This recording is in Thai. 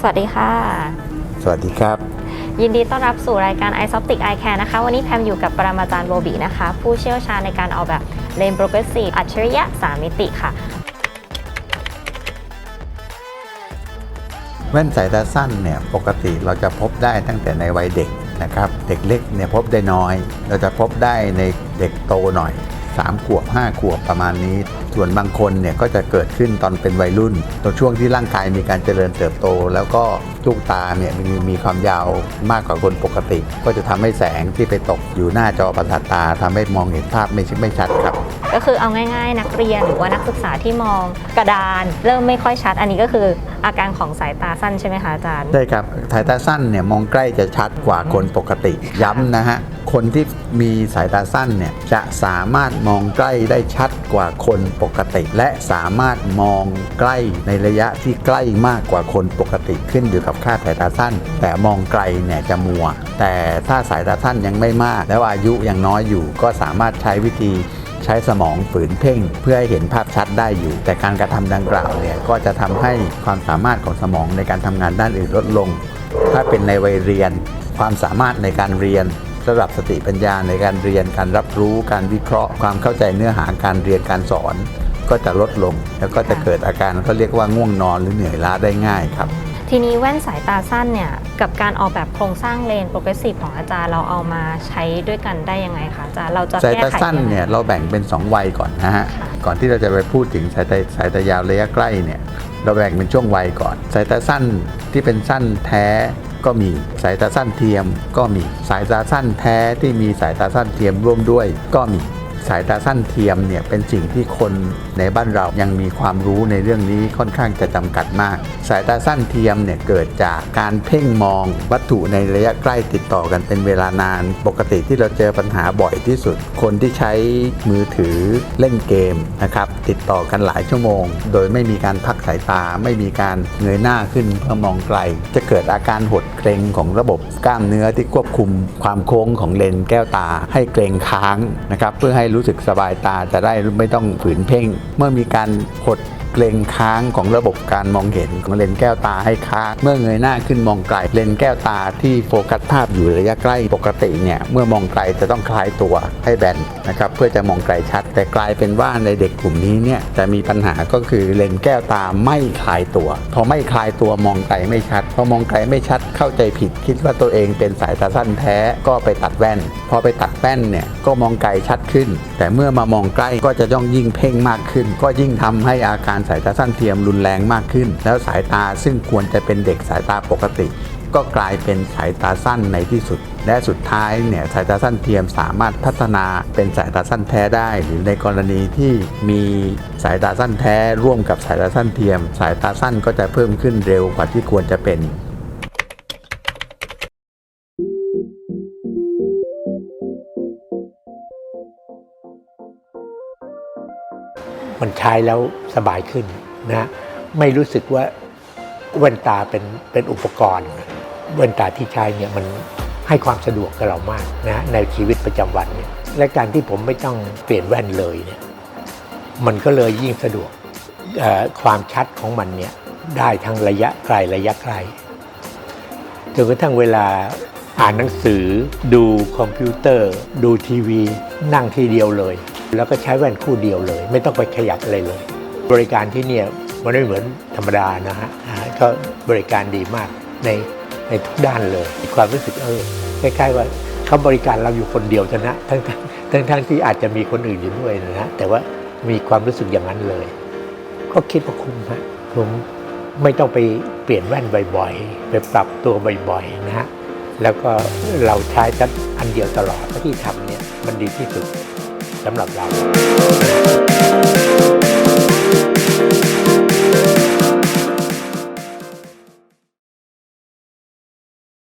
สวัสดีค่ะ สวัสดีครับ ยินดีต้อนรับสู่รายการ i s o p t i c Eye Care นะคะ วันนี้แพมอยู่กับปรมาจารย์โบบีนะคะ ผู้เชี่ยวชาญในการออกแบบเลนส์โปรเกรสซีฟอัจฉริยะ3มิติค่ะ แว่นสายตาสั้นเนี่ยปกติเราจะพบได้ตั้งแต่ในวัยเด็กนะครับเด็กเล็กเนี่ยพบได้น้อย เราจะพบได้ในเด็กโตหน่อย 3 ขวบ 5 ขวบประมาณนี้ ส่วนบางคนเนี่ยก็จะเกิดขึ้นตอนเป็นวัยรุ่นตอนช่วงที่ร่างกายมีการเจริญเติบโต แล้วก็ลูกตาเนี่ยมีมีความยาวมากกว่าคนปกติ ก็จะทำให้แสงที่ไปตกอยู่หน้าจอประสาทตาทำให้มองเห็นภาพไม่ไม่ชัดครับ ก็คือเอาง่าย ๆ นักเรียนหรือว่านักศึกษาที่มองกระดาน เริ่มไม่ค่อยชัด อันนี้ก็คืออาการของสายตาสั้นใช่ไหมคะอาจารย์ ใช่ครับสายตาสั้นเนี่ยมองใกล้จะชัดกว่าคนปกติ ย้ำนะฮะ คนที่มีสายตาสั้นเนี่ยจะสามารถมองใกล้ได้ชัดกว่าคนปกติ และสามารถมองใกล้ในระยะที่ใกล้มากกว่าคนปกติขึ้นอยู่กับค่าสายตาสั้น แต่มองไกลเนี่ยจะมัว แต่ถ้าสายตาสั้นยังไม่มาก แล้วอายุยังน้อยอยู่ก็สามารถใช้วิธี ใช้สมองฝืนเพ่ง เพื่อให้เห็นภาพชัดได้อยู่ แต่การกระทำดังกล่าวเนี่ยก็จะทำให้ความสามารถของสมองในการทำงานด้านอื่นลดลง ถ้าเป็นในวัยเรียน ความสามารถในการเรียนระดับสติปัญญาในการเรียนการรับรู้การวิเคราะห์ ความเข้าใจเนื้อหาการเรียนการสอน ก็จะลดลง แล้วก็จะเกิดอาการเขาเรียกว่าง่วงนอนหรือเหนื่อยล้าได้ง่ายครับ ทีนี้แว่นสายตาสั้นเนี่ย กับการออกแบบโครงสร้างเลนโปรเกรสซีฟของอาจารย์เราเอามาใช้ด้วยกันได้ยังไงคะอาจารย์เราจะสายแก้ตาไขสั้นยังไง เนี่ยเราแบ่งเป็น 2 วัยก่อนนะฮะ ค่ะ ก่อนที่เราจะไปพูดถึงสายตาสายตายาวระยะใกล้เนี่ยเราแบ่งเป็นช่วงวัยก่อน สายตาสั้นที่เป็นสั้นแท้ก็มีสายตาสั้นเทียมก็มีสายตาสั้นแท้ที่มีสายตาสั้นเทียมร่วมด้วยก็มี สายตาสั้นเทียมเนี่ยเป็นสิ่งที่คนในบ้านเรายังมีความรู้ในเรื่องนี้ค่อนข้างจะจำกัดมาก สายตาสั้นเทียมเนี่ยเกิดจากการเพ่งมองวัตถุในระยะใกล้ติดต่อกันเป็นเวลานาน ปกติที่เราเจอปัญหาบ่อยที่สุด คนที่ใช้มือถือเล่นเกมนะครับติดต่อกันหลายชั่วโมง โดยไม่มีการพักสายตาไม่มีการเงยหน้าขึ้นเพื่อมองไกล จะเกิดอาการหดเกร็งของระบบกล้ามเนื้อที่ควบคุมความโค้งของเลนส์แก้วตา ให้เกร็งค้างนะครับเพื่อให้รู้สึกสบายตาจะได้ไม่ต้องฝืนเพ่ง เมื่อมีการหด เกร็งค้างของระบบการมองเห็นของเลนแก้วตาให้ค้าง เมื่อเงยหน้าขึ้นมองไกล เลนแก้วตาที่โฟกัสภาพอยู่ระยะใกล้ปกติเนี่ยเมื่อมองไกลจะต้องคลายตัวให้แบนนะครับเพื่อจะมองไกลชัด แต่กลายเป็นว่าในเด็กกลุ่มนี้เนี่ยจะมีปัญหาก็คือเลนแก้วตาไม่คลายตัว พอไม่คลายตัวมองไกลไม่ชัด พอมองไกลไม่ชัดเข้าใจผิด คิดว่าตัวเองเป็นสายตาสั้นแท้ก็ไปตัดแว่น พอไปตัดแว่นเนี่ยก็มองไกลชัดขึ้น แต่เมื่อมามองใกล้ก็จะต้องยิ่งเพ่งมากขึ้น ก็ยิ่งทำให้อาการสายตาสั้นเทียมรุนแรงมากขึ้น แล้วสายตาซึ่งควรจะเป็นเด็กสายตาปกติ ก็กลายเป็นสายตาสั้นในที่สุด และสุดท้ายเนี่ยสายตาสั้นเทียมสามารถพัฒนาเป็นสายตาสั้นแท้ได้ หรือในกรณีที่มีสายตาสั้นแท้ร่วมกับสายตาสั้นเทียม สายตาสั้นก็จะเพิ่มขึ้นเร็วกว่าที่ควรจะเป็น มันใช้แล้วสบายขึ้นนะไม่รู้สึกว่าแว่นตาเป็นเป็นอุปกรณ์แว่นตาที่ใช้เนี่ยมันให้ความสะดวกกับเรามากนะในชีวิตประจำวันเนี่ยและการที่ผมไม่ต้องเปลี่ยนแว่นเลยเนี่ยมันก็เลยยิ่งสะดวกความชัดของมันเนี่ยได้ทั้งระยะไกลระยะไกลจนกระทั่งเวลาอ่านหนังสือ ดูคอมพิวเตอร์ ดูทีวี นั่งทีเดียวเลย แล้วก็ใช้แว่นคู่เดียวเลย ไม่ต้องไปขยับอะไรเลย บริการที่เนี่ยมันไม่เหมือนธรรมดานะฮะก็บริการดีมากในในทุกด้านเลยมีความรู้สึกเออคล้ายๆว่าเขาบริการเราอยู่คนเดียวเท่านะทั้งทั้งทั้งที่อาจจะมีคนอื่นอยู่ด้วยนะฮะแต่ว่ามีความรู้สึกอย่างนั้นเลย ก็คิดว่าคุ้มฮะผมไม่ต้องไปเปลี่ยนแว่นบ่อยๆ ไปปรับตัวบ่อยๆนะฮะแล้วก็เราใช้จัดอันเดียวตลอดที่ทำเนี่ยมันดีที่สุด สำหรับเรา